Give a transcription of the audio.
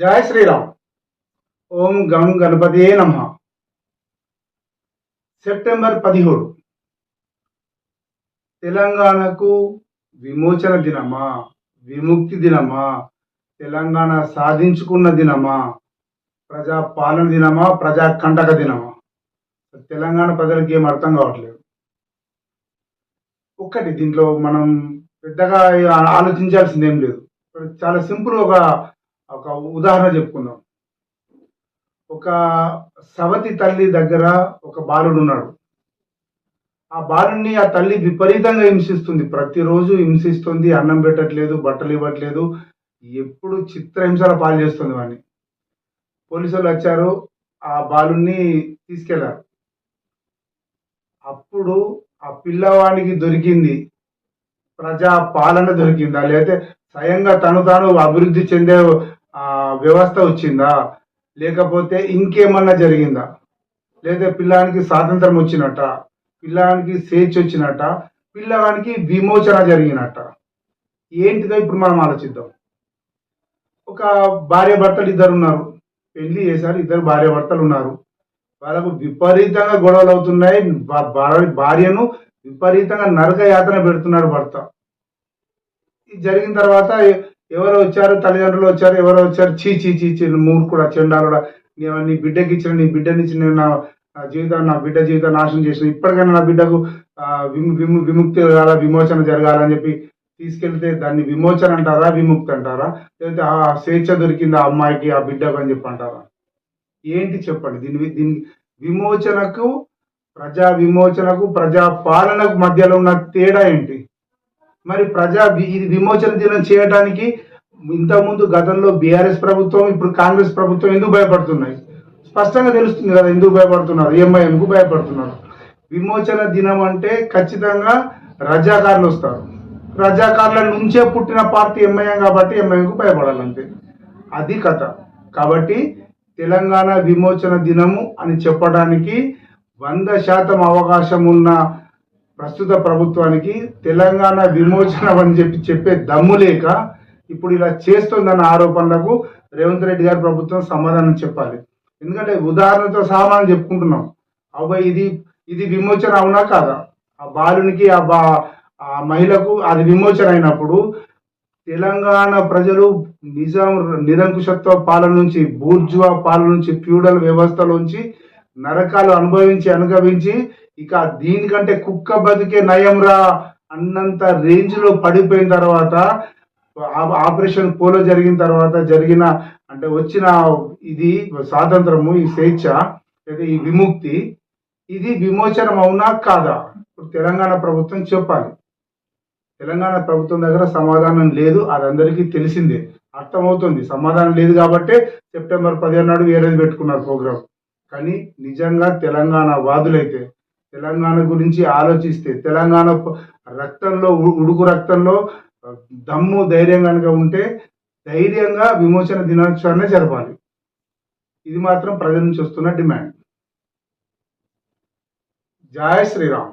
జయ శ్రీరామ్. ఓం గం గణపతే నమ. సెప్టెంబర్ పదిహేడు. తెలంగాణకు విమోచన దినమా? విముక్తి దినమా? తెలంగాణ సాధించుకున్న దినమా? ప్రజా పాలన దినమా? ప్రజా కంటక దినమా? తెలంగాణ ప్రజలకి ఏం అర్థం కావట్లేదు. ఒక్కటి దీంట్లో మనం పెద్దగా ఆలోచించాల్సింది ఏం లేదు. చాలా సింపుల్ ఒక ఒక ఉదాహరణ చెప్పుకుందాం. ఒక సవతి తల్లి దగ్గర ఒక బాలుడు ఉన్నాడు. ఆ బాలుడిని ఆ తల్లి విపరీతంగా హింసిస్తుంది. ప్రతిరోజు హింసిస్తుంది అన్నం పెట్టట్లేదు బట్టలు ఇవ్వట్లేదు. ఎప్పుడు చిత్రహింసల పాలు చేస్తుంది వాడిని. పోలీసులు వచ్చారు ఆ బాలుని తీసుకెళ్ళారు. అప్పుడు ఆ పిల్లవాడికి దొరికింది ప్రజా పాలన దొరికిందా? లేకపోతే స్వయంగా తను తాను అభివృద్ధి చెందే వ్యవస్థ వచ్చిందా? లేకపోతే ఇంకేమన్నా జరిగిందా? లేదా పిల్లానికి స్వాతంత్రం వచ్చినట్ట? పిల్లానికి స్వేచ్ఛ వచ్చినట్ట? పిల్లవానికి విమోచన జరిగినట్ట? ఏంటిదో ఇప్పుడు మనం ఆలోచిద్దాం. ఒక భార్య భర్తలు ఇద్దరు ఉన్నారు. పెళ్ళి చేశారు ఇద్దరు భార్య భర్తలు ఉన్నారు. వాళ్ళకు విపరీతంగా గొడవలు అవుతున్నాయి. భా- భార్య- భార్యను విపరీతంగా నరక యాతన పెడుతున్నాడు భర్త. ఇది జరిగిన తర్వాత ఎవరో వచ్చారు తల్లిదండ్రులు వచ్చారు ఎవరో వచ్చారు చీ చీ చీ చీ మూర్ఖుడా చెండాలుడా నీ- నీ బిడ్డకి ఇచ్చిన నీ బిడ్డనిచ్చి నేను నా జీవితాన్ని జీవితం నా బిడ్డ జీవితం నాశనం చేసిన ఇప్పటికైనా నా బిడ్డకు విము విము విముక్తి కాల విమోచన జరగాలని చెప్పి తీసుకెళ్తే దాన్ని విమోచన అంటారా విముక్తి అంటారా? లేకపోతే ఆ స్వేచ్ఛ దొరికింది ఆ అమ్మాయికి ఆ బిడ్డకు అని చెప్పి అంటారా? ఏంటి చెప్పండి? దీని దీని విమోచనకు ప్రజా విమోచనకు ప్రజా పాలనకు మధ్యలో ఉన్న తేడా ఏంటి? మరి ప్రజా ఇది విమోచన దినం చేయడానికి ఇంతకుముందు గతంలో బీఆర్ఎస్ ప్రభుత్వం ఇప్పుడు కాంగ్రెస్ ప్రభుత్వం ఎందుకు భయపడుతున్నాయి? స్పష్టంగా తెలుస్తుంది కదా ఎందుకు భయపడుతున్నారు? ఎంఐఎంకు భయపడుతున్నారు? విమోచన దినం అంటే ఖచ్చితంగా రజాకారులు వస్తారు. రజాకారుల నుంచే పుట్టిన పార్టీ ఎంఐఎం కాబట్టి ఎంఐఎంకు భయపడాలంతే. అది కథ. కాబట్టి తెలంగాణ విమోచన దినము అని చెప్పడానికి వంద శాతం అవకాశం ఉన్న ప్రస్తుత ప్రభుత్వానికి తెలంగాణ విమోచన అని చెప్పి చెప్పే దమ్ము లేక ఇప్పుడు ఇలా చేస్తుందన్న ఆరోపణలకు రేవంత్ రెడ్డి గారి ప్రభుత్వం సమాధానం చెప్పాలి. ఎందుకంటే ఉదాహరణతో సామాన్ చెప్పుకుంటున్నాం. అబ్బాయి ఇది ఇది విమోచన అవునా కాదా? ఆ బాలునికి ఆ బా ఆ మహిళకు అది విమోచన అయినప్పుడు తెలంగాణ ప్రజలు నిజాం నిరంకుశత్వ పాలన నుంచి బూర్జువా పాలన నుంచి ఫ్యూడల్ వ్యవస్థలోంచి నరకాలు అనుభవించి అనుభవించి ఇక దీనికంటే కుక్క బతికే నయంరా అన్నంత రేంజ్లో పడిపోయిన తర్వాత ఆ- ఆపరేషన్ పోలో జరిగిన తర్వాత జరిగిన అంటే వచ్చిన ఇది స్వాతంత్రము ఈ స్వేచ్ఛ లేదా ఈ విముక్తి ఇది విమోచనం అవునా కాదా? ఇప్పుడు తెలంగాణ ప్రభుత్వం చెప్పాలి. తెలంగాణ ప్రభుత్వం దగ్గర సమాధానం లేదు అది అందరికీ తెలిసిందే. అర్థమవుతుంది. సమాధానం లేదు కాబట్టే సెప్టెంబర్ పదిహేను నాడు వేరేది పెట్టుకున్నారు ప్రోగ్రామ్. కానీ నిజంగా తెలంగాణ వాదులైతే తెలంగాణ గురించి ఆలోచిస్తే తెలంగాణ రక్తంలో ఉడుకు రక్తంలో దమ్ము ధైర్యం కనుక ఉంటే ధైర్యంగా విమోచన దినోత్సవాన్ని జరపాలి. ఇది మాత్రం ప్రజల నుంచి వస్తున్న డిమాండ్. జయ శ్రీరామ్.